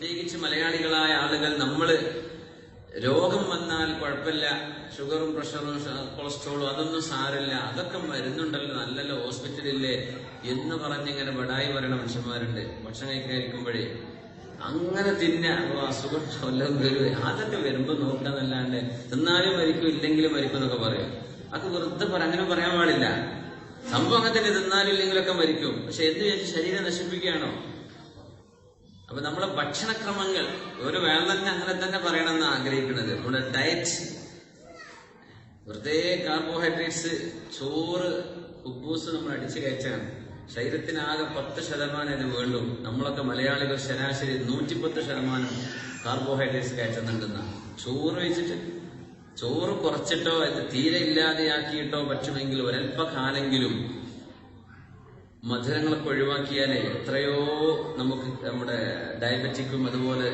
പ്രത്യേകിച്ച് മലയാളികളായ ആളുകൾ നമ്മൾ രോഗം വന്നാൽ കുഴപ്പമില്ല ഷുഗറും പ്രഷറും കൊളസ്ട്രോളും അതൊന്നും സാരില്ല അതൊക്കെ മരുന്നുണ്ടല്ലോ നല്ലല്ലോ ഹോസ്പിറ്റലില്ലേ എന്ന് പറഞ്ഞിങ്ങനെ ബടായി പറയുന്ന മനുഷ്യന്മാരുണ്ട്. ഭക്ഷണം കഴിക്കുമ്പോഴേ അങ്ങനെ തിന്ന. അസുഖം കൊല്ലം വരും. അതൊക്കെ വരുമ്പോ നോക്കാന്നല്ലാണ്ട് തിന്നാലും മരിക്കും ഇല്ലെങ്കിലും മരിക്കും എന്നൊക്കെ പറയും. അത് വെറുതെ പറ അങ്ങനെ പറയാൻ പാടില്ല. സംഭവം അങ്ങനെ തന്നെ തിന്നാലും ഇല്ലെങ്കിലൊക്കെ മരിക്കും. പക്ഷെ എന്ത് ശരീരം നശിപ്പിക്കുകയാണോ? അപ്പൊ നമ്മളെ ഭക്ഷണക്രമങ്ങൾ ഒരു തന്നെ അങ്ങനെ തന്നെ പറയണമെന്ന് ആഗ്രഹിക്കുന്നത്. നമ്മുടെ ഡയറ്റ് വെറുതെ കാർബോഹൈഡ്രേറ്റ്സ് ചോറ് ഉപ്പൂസ് നമ്മൾ അടിച്ചു കയറ്റാണ്. ശരീരത്തിനാകെ പത്ത് ശതമാനം ഇത് വേണ്ടും. നമ്മളൊക്കെ മലയാളികൾ ശരാശരി നൂറ്റിപ്പത്ത് ശതമാനം കാർബോഹൈഡ്രേറ്റ്സ് കയറ്റുന്നുണ്ടെന്നാണ് ചോറ് വെച്ചിട്ട് ചോറ് കുറച്ചിട്ടോ അത് തീരെ ഇല്ലാതെയാക്കിയിട്ടോ പറ്റുമെങ്കിൽ ഒരല്പകാലെങ്കിലും മധുരങ്ങളൊക്കെ ഒഴിവാക്കിയാൽ എത്രയോ നമുക്ക് നമ്മുടെ ഡയബറ്റിക്കും അതുപോലെ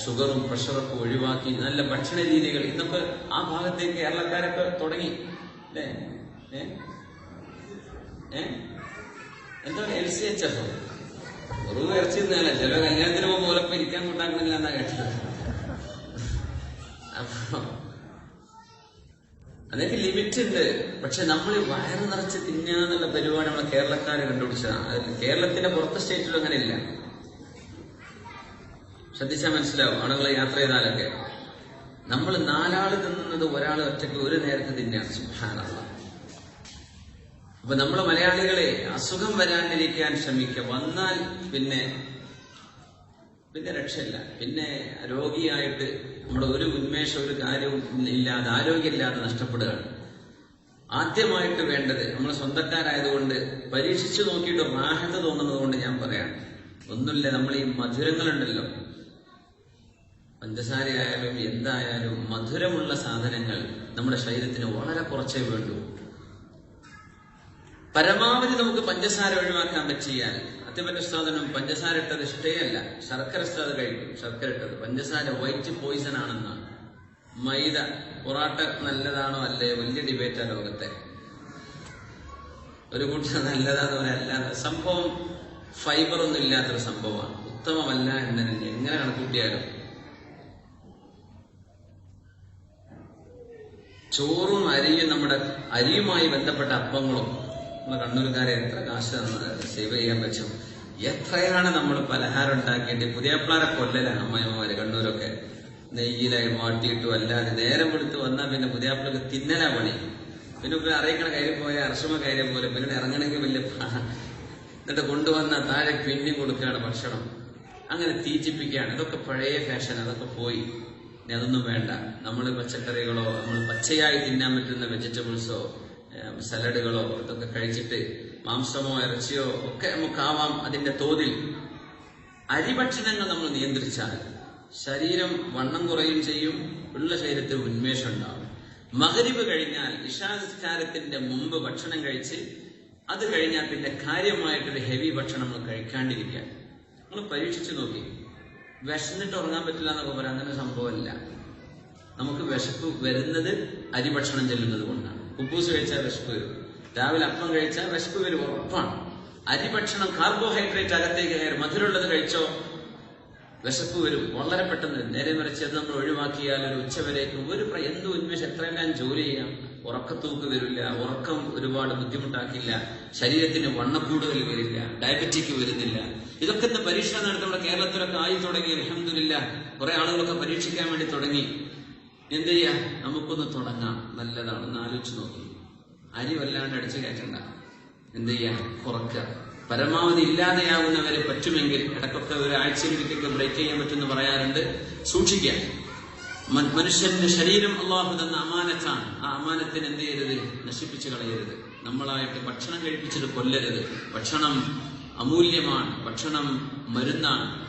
ഷുഗറും പ്രഷറൊക്കെ ഒഴിവാക്കി നല്ല ഭക്ഷണ രീതികൾ ഇന്നൊക്കെ ആ ഭാഗത്തേക്ക് കേരളക്കാരൊക്കെ തുടങ്ങി. അല്ലേ എന്താണ് എൽ സി എച്ച് എഫ്. വെറുതെ ഇറച്ചി തന്നെയല്ല ചില കല്യാണത്തിന് പോകുമ്പോൾ ഇരിക്കാൻ കൂട്ടാക്കണില്ല എന്നാ കേട്ടത് അപ്പൊ അതൊക്കെ ലിമിറ്റ് ഉണ്ട് പക്ഷെ നമ്മൾ വയറ് നിറച്ച് തിന്നാന്നുള്ള പരിപാടി നമ്മളെ കേരളക്കാരെ കണ്ടുപിടിച്ചതാണ്. കേരളത്തിന്റെ പുറത്തെ സ്റ്റേറ്റിലും അങ്ങനെ ഇല്ല ശ്രദ്ധിച്ചാൽ മനസ്സിലാവും. ആളുകൾ യാത്ര ചെയ്താലൊക്കെ. നമ്മൾ നാലാൾ തിന്നുന്നത് ഒരാൾ ഒറ്റയ്ക്ക് ഒരു നേരത്തെ തിന്നാണ്. സുഹാനുള്ള അപ്പൊ നമ്മളെ മലയാളികളെ അസുഖം വരാണ്ടിരിക്കാൻ ശ്രമിക്കുക. വന്നാൽ പിന്നെ പിന്നെ രക്ഷയില്ല. പിന്നെ രോഗിയായിട്ട് നമ്മുടെ ഒരു ഉന്മേഷം ഒരു കാര്യവും ഇല്ലാതെ ആരോഗ്യമില്ലാതെ നഷ്ടപ്പെടുകയാണ്. ആദ്യമായിട്ട് വേണ്ടത് നമ്മൾ സ്വന്തക്കാരായതുകൊണ്ട് പരീക്ഷിച്ചു നോക്കിയിട്ട് റാഹത്ത് തോന്നുന്നത് കൊണ്ട് ഞാൻ പറയാം ഒന്നുമില്ല നമ്മൾ ഈ മധുരങ്ങളുണ്ടല്ലോ. പഞ്ചസാരയായാലും എന്തായാലും മധുരമുള്ള സാധനങ്ങൾ നമ്മുടെ ശരീരത്തിന് വളരെ കുറച്ചേ വേണ്ടൂ. പരമാവധി നമുക്ക് പഞ്ചസാര ഒഴിവാക്കാൻ പറ്റിയാൽ അത്യപറ്റ സാധനം പഞ്ചസാര ഇട്ടത് ഇഷ്ടേയല്ല ശർക്കര ഇട്ടത് കഴിക്കും ശർക്കര ഇട്ടത് പഞ്ചസാര വൈറ്റ് പോയിസൺ ആണെന്നാണ് മൈദ പൊറാട്ട നല്ലതാണോ അല്ലേ? വലിയ ഡിബേറ്റ് ഡിബേറ്റാ ലോകത്തെ. ഒരു കുട്ടി നല്ലതാന്ന് പറയാൻ സംഭവം ഫൈബർ ഒന്നും ഇല്ലാത്തൊരു സംഭവമാണ്. ഉത്തമമല്ല എന്ന് തന്നെ. എങ്ങനെ കണക്കൂട്ടിയാലും ചോറും അരിയും നമ്മുടെ അരിയുമായി ബന്ധപ്പെട്ട അപ്പങ്ങളും നമ്മുടെ കണ്ണൂർക്കാരെ എത്ര കാശ് സേവ് ചെയ്യാൻ പറ്റും? എത്രയാണ് നമ്മൾ പലഹാരം ഉണ്ടാക്കിയിട്ട് പുതിയ പിള്ളേരെ കൊല്ലലാണ് അമ്മയമ്മമാര് കണ്ണൂരൊക്കെ? നെയ്യിലായി മാട്ടിയിട്ടും അല്ലാതെ നേരം എടുത്ത് വന്നാൽ പിന്നെ പുതിയ പിള്ളേർക്ക് തിന്നലാ പണി. പിന്നെ ഇപ്പൊ അറിയിക്കണ കാര്യം പോയ അർഷമ കാര്യം പോലെ പിന്നെ ഇറങ്ങണമെങ്കിൽ വലിയ എന്നിട്ട് കൊണ്ടുവന്ന താഴെ പിന്നി കൊടുക്കുകയാണ് ഭക്ഷണം. അങ്ങനെ തീറ്റിപ്പിക്കുകയാണ്. ഇതൊക്കെ പഴയ ഫാഷൻ അതൊക്കെ പോയി. ഇനി അതൊന്നും വേണ്ട. നമ്മൾ പച്ചക്കറികളോ നമ്മൾ പച്ചയായി തിന്നാൻ പറ്റുന്ന വെജിറ്റബിൾസോ സലഡുകളോ ഇതൊക്കെ കഴിച്ചിട്ട് മാംസമോ ഇറച്ചിയോ ഒക്കെ നമുക്കാവാം അതിന്റെ തോതിൽ. അരിഭക്ഷണങ്ങൾ നമ്മൾ നിയന്ത്രിച്ചാൽ ശരീരം വണ്ണം കുറയും ചെയ്യും ഉള്ള ശരീരത്തിൽ ഉന്മേഷം ഉണ്ടാവും. മകരിവ് കഴിഞ്ഞാൽ ഇഷാനിസ്കാരത്തിന്റെ മുമ്പ് ഭക്ഷണം കഴിച്ച് അത് കഴിഞ്ഞാൽ പിന്നെ കാര്യമായിട്ടൊരു ഹെവി ഭക്ഷണം നമ്മൾ കഴിക്കാണ്ടിരിക്കുക. നമ്മൾ പരീക്ഷിച്ചു നോക്കി. വിശന്നിട്ട് ഉറങ്ങാൻ പറ്റില്ല എന്നൊക്കെ പറയാം. അങ്ങനെ സംഭവമില്ല. നമുക്ക് വിശപ്പ് വരുന്നത് അരിഭക്ഷണം ചെല്ലുന്നത് കൊണ്ടാണ്. കുബൂസ് കഴിച്ചാൽ വിശപ്പ് വരും. രാവിലെ അപ്പം കഴിച്ചാൽ വിശപ്പ് വരും ഉറപ്പാണ്. അരിഭക്ഷണം കാർബോഹൈഡ്രേറ്റ് അകത്തേക്ക് കയറും മധുരമുള്ളത് കഴിച്ചോ വിശപ്പ് വരും. വളരെ പെട്ടെന്ന് നേരെ മറിച്ച് അത് നമ്മൾ ഒഴിവാക്കിയാൽ ഒരു ഉച്ചവരേക്ക് ഒരു എന്ത് ഉന്മേഷം എത്രയെല്ലാം ജോലി ചെയ്യാം. ഉറക്കത്തൂക്ക് വരില്ല ഉറക്കം ഒരുപാട് ബുദ്ധിമുട്ടാക്കില്ല ശരീരത്തിന് വണ്ണക്കൂടുതൽ വരില്ല ഡയബറ്റിക് വരുന്നില്ല. ഇതൊക്കെ ഇന്ന് പരീക്ഷണം നടത്തി നമ്മുടെ കേരളത്തിലൊക്കെ ആയി തുടങ്ങി അലഹമില്ല കുറെ ആളുകളൊക്കെ പരീക്ഷിക്കാൻ വേണ്ടി തുടങ്ങി. എന്ത് ചെയ്യാ നമുക്കൊന്ന് തുടങ്ങാം. നല്ലതാണെന്ന് ആലോചിച്ച് നോക്കി. അരി വല്ലാണ്ട് അടിച്ചു കയറ്റണ്ട. എന്ത് ചെയ്യാ കുറക്കുക പരമാവധി ഇല്ലാതെയാവുന്നവരെ പറ്റുമെങ്കിൽ ഇടക്കൊക്കെ ഒരു ആഴ്ചയിൽ ഒരിക്കലൊക്കെ ബ്രേക്ക് ചെയ്യാൻ പറ്റുമെന്ന് പറയാറുണ്ട്. സൂക്ഷിക്കുക മനുഷ്യന്റെ ശരീരം അള്ളാഹു തന്ന അമാനത്താണ്. ആ അമാനത്തിന് എന്ത് ചെയ്യരുത്? നശിപ്പിച്ചു കളയരുത്. നമ്മളായിട്ട് ഭക്ഷണം കഴിപ്പിച്ചിട്ട് കൊല്ലരുത്. ഭക്ഷണം അമൂല്യമാണ്. ഭക്ഷണം മരുന്നാണ്.